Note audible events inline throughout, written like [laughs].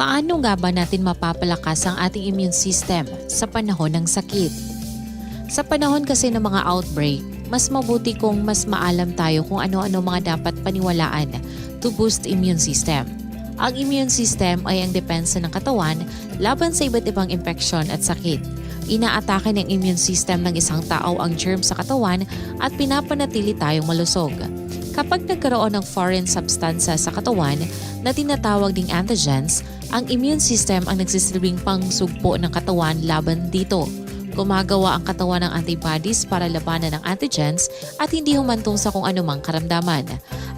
Paano nga ba natin mapapalakas ang ating immune system sa panahon ng sakit? Sa panahon kasi ng mga outbreak, mas mabuti kung mas maalam tayo kung ano-ano mga dapat paniwalaan to boost immune system. Ang immune system ay ang depensa ng katawan laban sa iba't ibang infeksyon at sakit. Inaatake ng immune system ng isang tao ang germ sa katawan at pinapanatili tayong malusog. Kapag nagkaroon ng foreign substansa sa katawan na tinatawag ding antigens, ang immune system ang nagsisilbing pangsugpo ng katawan laban dito. Gumagawa ang katawan ng antibodies para labanan ang antigens at hindi humantong sa kung anumang karamdaman.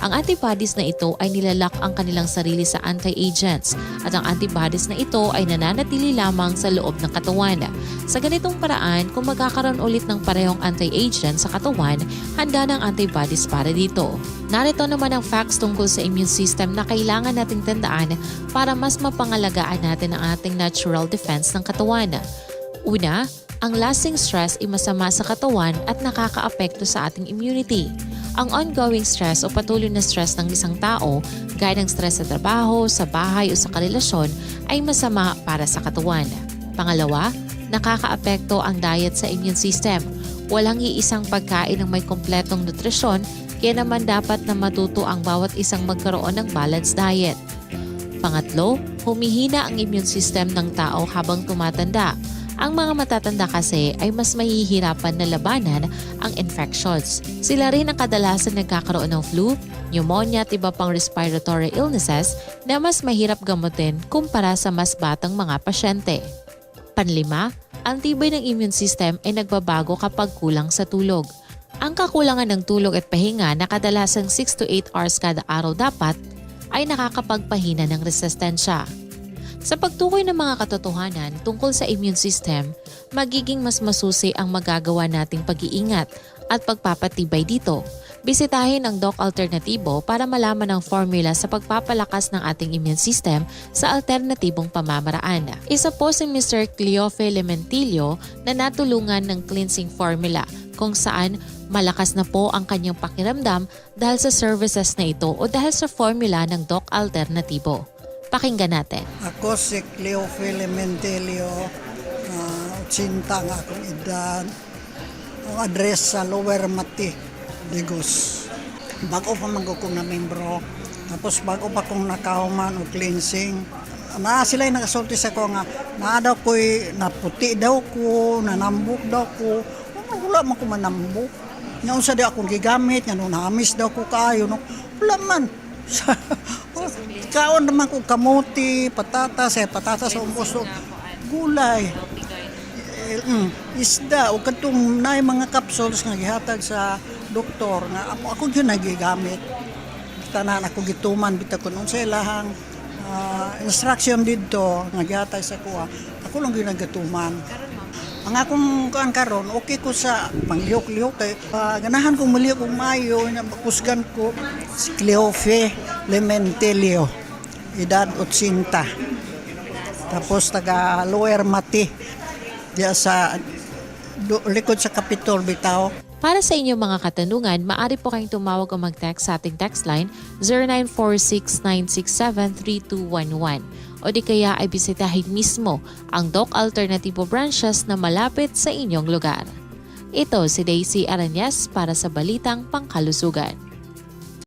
Ang antibodies na ito ay nilalak ang kanilang sarili sa anti-agents at ang antibodies na ito ay nananatili lamang sa loob ng katawan. Sa ganitong paraan, kung magkakaroon ulit ng parehong anti-agent sa katawan, handa ng antibodies para dito. Narito naman ang facts tungkol sa immune system na kailangan nating tandaan para mas mapangalagaan natin ang ating natural defense ng katawan. Una, ang lasting stress ay masama sa katawan at nakakaapekto sa ating immunity. Ang ongoing stress o patuloy na stress ng isang tao, gaya ng stress sa trabaho, sa bahay o sa karelasyon, ay masama para sa katawan. Pangalawa, nakakaapekto ang diet sa immune system. Walang iisang pagkain ng may kompletong nutrisyon, kaya naman dapat na matuto ang bawat isang magkaroon ng balanced diet. Pangatlo, humihina ang immune system ng tao habang tumatanda. Ang mga matatanda kasi ay mas mahihirapan na labanan ang infections. Sila rin ang kadalasan nagkakaroon ng flu, pneumonia at iba pang respiratory illnesses na mas mahirap gamutin kumpara sa mas batang mga pasyente. Panlima, ang tibay ng immune system ay nagbabago kapag kulang sa tulog. Ang kakulangan ng tulog at pahinga na kadalasang 6 to 8 hours kada araw dapat ay nakakapagpahina ng resistensya. Sa pagtukoy ng mga katotohanan tungkol sa immune system, magiging mas masusi ang magagawa nating pag-iingat at pagpapatibay dito. Bisitahin ang Doc Alternatibo para malaman ang formula sa pagpapalakas ng ating immune system sa alternatibong pamamaraan. Isa po si Mr. Cleofe Lementillo na natulungan ng cleansing formula kung saan malakas na po ang kanyang pakiramdam dahil sa services na ito o dahil sa formula ng Doc Alternatibo. Pakinggan natin. Ako si Cleo Filimentelio, uh, 80 nga akong edad. Ang address sa Lower Mati, Digos. Bago pa ko na membro. Tapos bago pa kong nakahuman o cleansing. Na sila yung nakasulti sa ko nga, na daw ko'y naputi daw ko, nanambok daw ko. Wala man ko manambok. Nga unsa di akong gigamit, nga nung namis daw ko kayo. No? Wala man. [laughs] Kaon naman ko kamuti, patatas, eh, patatas sa umbos. Gulay. Eh, mm, isda o katong na mga capsules nga gihatag sa doktor nga ako, ako yun nagigamit tanan ako gituman bitaw kun unsa ilahang ah, instruction didto nga gihatag sa kuha ako lang gyud nagatuman ang akong kuan karon okay ko sa panglihok-lihok kay ah, ganahan kong malihok kong mayo nya kusgan ko si Cleofe Lementelio edad 80 tapos taga Lower Mati diya sa do, likod sa Kapitol bitaw Para sa inyong mga katanungan, maaari po kayong tumawag o mag-text sa ating text line 0946-967-3211 o di kaya ay bisitahin mismo ang Doc Alternativo branches na malapit sa inyong lugar. Ito si Daisy Aranyes para sa Balitang Pangkalusugan.